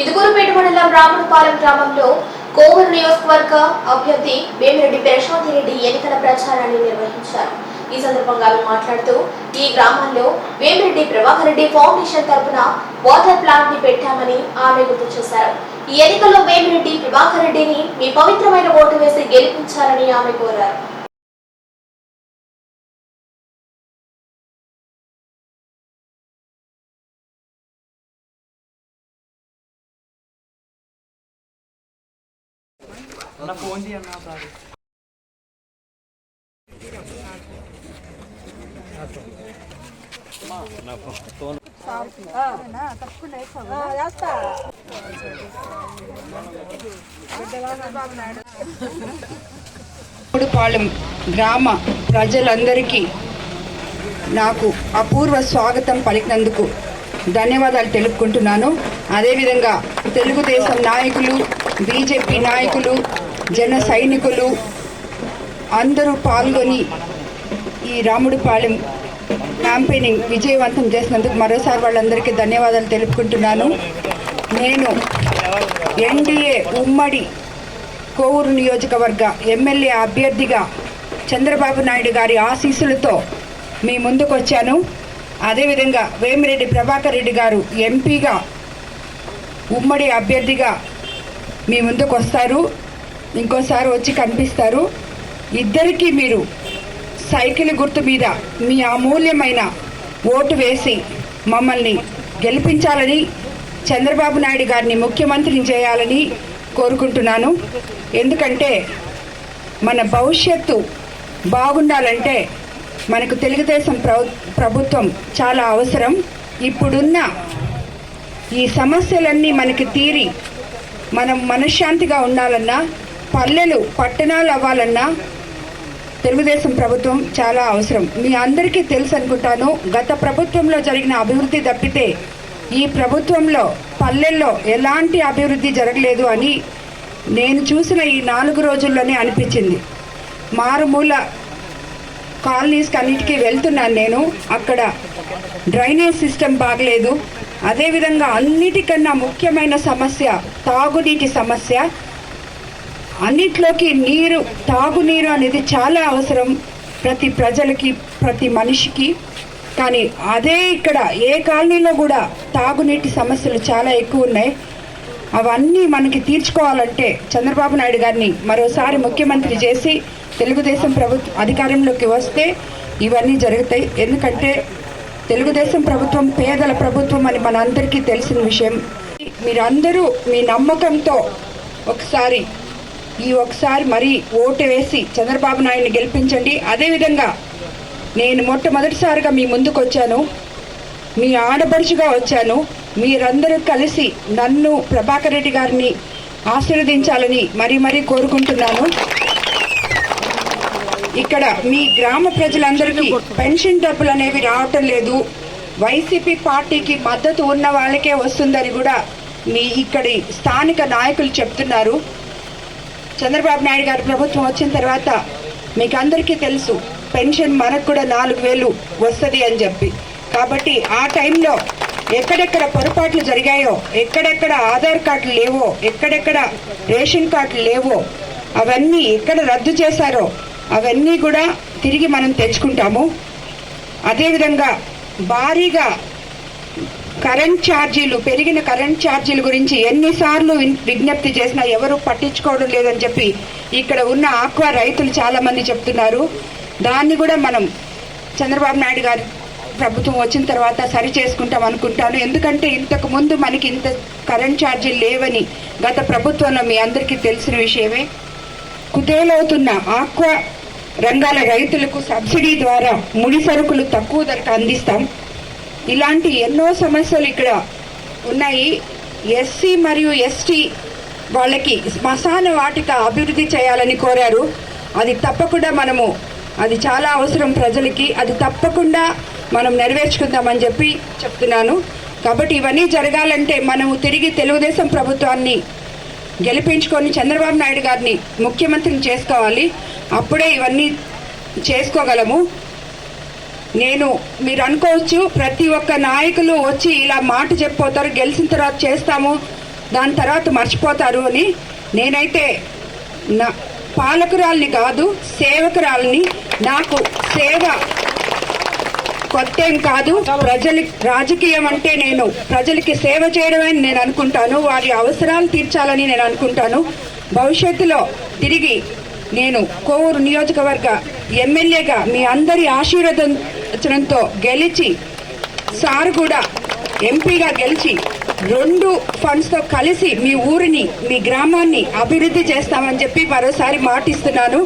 ఇదుగురుపేట మండలం రాములపాలెం గ్రామంలో కోవూరు నియోజకవర్గ అభ్యర్థి వేమిరెడ్డి ప్రశాంతి రెడ్డి ఎన్నికల ప్రచారాన్ని నిర్వహించారు. ఈ సందర్భంగా ఆమె మాట్లాడుతూ ఈ గ్రామంలో వేమిరెడ్డి ప్రభాకర్ రెడ్డి ఫౌండేషన్ తరపున వాటర్ ప్లాంట్ని పెట్టామని ఆమె గుర్తు చేశారు. ఈ ఎన్నికల్లో వేమిరెడ్డి ప్రభాకర్ రెడ్డిని మీ పవిత్రమైన ఓటు వేసి గెలిపించాలని ఆమె కోరారు. అన్న ఫోన్ చేయన్నా సార్ పాలెం గ్రామ ప్రజలందరికీ నాకు అపూర్వ స్వాగతం పలికినందుకు ధన్యవాదాలు తెలుపుకుంటున్నాను. అదేవిధంగా తెలుగుదేశం నాయకులు బీజేపీ నాయకులు జన సైనికులు అందరూ పాల్గొని ఈ రాముడిపాలెం క్యాంపెయినింగ్ విజయవంతం చేసినందుకు మరోసారి వాళ్ళందరికీ ధన్యవాదాలు తెలుపుకుంటున్నాను. నేను ఎన్డీఏ ఉమ్మడి కోవూరు నియోజకవర్గ ఎమ్మెల్యే అభ్యర్థిగా చంద్రబాబు నాయుడు గారి ఆశీస్సులతో మీ ముందుకు వచ్చాను అదేవిధంగా వేమిరెడ్డి ప్రభాకర్ రెడ్డి గారు ఎంపీగా ఉమ్మడి అభ్యర్థిగా మీ ముందుకు వస్తారు. ఇంకోసారి వచ్చి కనిపిస్తారు. ఇద్దరికీ మీరు సైకిల్ గుర్తు మీద మీ అమూల్యమైన ఓటు వేసి మమ్మల్ని గెలిపించాలని చంద్రబాబు నాయుడు గారిని ముఖ్యమంత్రిని చేయాలని కోరుకుంటున్నాను. ఎందుకంటే మన భవిష్యత్తు బాగుండాలంటే మనకు తెలుగుదేశం ప్రభుత్వం చాలా అవసరం. ఇప్పుడున్న ఈ సమస్యలన్నీ మనకి తీరి మనం మనశ్శాంతిగా ఉండాలన్నా పల్లెలు పట్టణాలు అవ్వాలన్నా తెలుగుదేశం ప్రభుత్వం చాలా అవసరం. మీ అందరికీ తెలుసు అనుకుంటాను గత ప్రభుత్వంలో జరిగిన అభివృద్ధి తప్పితే ఈ ప్రభుత్వంలో పల్లెల్లో ఎలాంటి అభివృద్ధి జరగలేదు అని నేను చూసిన ఈ నాలుగు రోజుల్లోనే అనిపించింది. మారుమూల కాలనీస్కి అన్నిటికీ వెళ్తున్నాను నేను. అక్కడ డ్రైనేజ్ సిస్టమ్ బాగలేదు. అదేవిధంగా అన్నిటికన్నా ముఖ్యమైన సమస్య తాగునీటి సమస్య. అన్నిట్లోకి నీరు తాగునీరు అనేది చాలా అవసరం ప్రతి ప్రజలకి ప్రతి మనిషికి. కానీ అదే ఇక్కడ ఏ కాలనీలో కూడా తాగునీటి సమస్యలు చాలా ఎక్కువ ఉన్నాయి. అవన్నీ మనకి తీర్చుకోవాలంటే చంద్రబాబు నాయుడు గారిని మరోసారి ముఖ్యమంత్రి చేసి తెలుగుదేశం ప్రభుత్వం అధికారంలోకి వస్తే ఇవన్నీ జరుగుతాయి. ఎందుకంటే తెలుగుదేశం ప్రభుత్వం పేదల ప్రభుత్వం అని మనందరికీ తెలిసిన విషయం. మీరందరూ మీ నమ్మకంతో ఒకసారి ఈ ఒకసారి మరీ ఓటు వేసి చంద్రబాబు నాయుడిని గెలిపించండి. అదేవిధంగా నేను మొట్టమొదటిసారిగా మీ ముందుకు వచ్చాను. మీ ఆడపడుచుగా వచ్చాను. మీరందరూ కలిసి నన్ను ప్రభాకర్ రెడ్డి గారిని ఆశీర్వదించాలని మరీ మరీ కోరుకుంటున్నాను. ఇక్కడ మీ గ్రామ ప్రజలందరికీ పెన్షన్ డబ్బులు అనేవి రావటం లేదు. వైసీపీ పార్టీకి మద్దతు ఉన్న వాళ్ళకే వస్తుందని కూడా మీ ఇక్కడి స్థానిక నాయకులు చెప్తున్నారు. చంద్రబాబు నాయుడు గారి ప్రభుత్వం వచ్చిన తర్వాత మీకు అందరికీ తెలుసు పెన్షన్ మనకు కూడా నాలుగు వేలు వస్తుంది అని చెప్పి. కాబట్టి ఆ టైంలో ఎక్కడెక్కడ పొరపాట్లు జరిగాయో ఎక్కడెక్కడ ఆధార్ కార్డులు లేవో ఎక్కడెక్కడ రేషన్ కార్డులు లేవో అవన్నీ ఎక్కడ రద్దు చేశారో అవన్నీ కూడా తిరిగి మనం తెచ్చుకుంటాము. అదేవిధంగా భారీగా కరెంట్ ఛార్జీలు పెరిగిన కరెంట్ ఛార్జీల గురించి ఎన్నిసార్లు విజ్ఞప్తి చేసినా ఎవరు పట్టించుకోవడం లేదని చెప్పి ఇక్కడ ఉన్న ఆక్వా రైతులు చాలామంది చెప్తున్నారు. దాన్ని కూడా మనం చంద్రబాబు నాయుడు గారి ప్రభుత్వం వచ్చిన తర్వాత సరి చేసుకుంటాం అనుకుంటాను. ఎందుకంటే ఇంతకు ముందు మనకి ఇంత కరెంట్ ఛార్జీలు లేవని గత ప్రభుత్వంలో మీ అందరికీ తెలిసిన విషయమే. కుదేలవుతున్న ఆక్వా రంగాల రైతులకు సబ్సిడీ ద్వారా ముడి సరుకులు తక్కువ ధరకు అందిస్తాం. ఇలాంటి ఎన్నో సమస్యలు ఇక్కడ ఉన్నాయి. ఎస్సీ మరియు ఎస్టీ వాళ్ళకి శ్మశాన వాటిక అభివృద్ధి చేయాలని కోరారు. అది తప్పకుండా మనము అది చాలా అవసరం ప్రజలకి. అది తప్పకుండా మనం నెరవేర్చుకుందామని చెప్పి చెప్తున్నాను. కాబట్టి ఇవన్నీ జరగాలంటే మనము తిరిగి తెలుగుదేశం ప్రభుత్వాన్ని గెలిపించుకొని చంద్రబాబు నాయుడు గారిని ముఖ్యమంత్రిని చేసుకోవాలి. అప్పుడే ఇవన్నీ చేసుకోగలము. నేను మీరు అనుకోవచ్చు ప్రతి ఒక్క నాయకులు వచ్చి ఇలా మాట చెప్పిపోతారు గెలిచిన తర్వాత చేస్తాము దాని తర్వాత మర్చిపోతారు అని. నేనైతే నా పాలకురాల్ని కాదు సేవకురాల్ని నాకు సేవ కొత్త ఏం కాదు. ప్రజల రాజకీయం అంటే నేను. ప్రజలకి సేవ చేయడమే నేను అనుకుంటాను. వారి అవసరాలు తీర్చాలని నేను అనుకుంటాను. భవిష్యత్తులో తిరిగి నేను కోవూరు నియోజకవర్గ ఎమ్మెల్యేగా మీ అందరి ఆశీర్వదించడంతో గెలిచి సార్ కూడా ఎంపీగా గెలిచి రెండు ఫండ్స్తో కలిసి మీ ఊరిని మీ గ్రామాన్ని అభివృద్ధి చేస్తామని చెప్పి మరోసారి మాటిస్తున్నాను.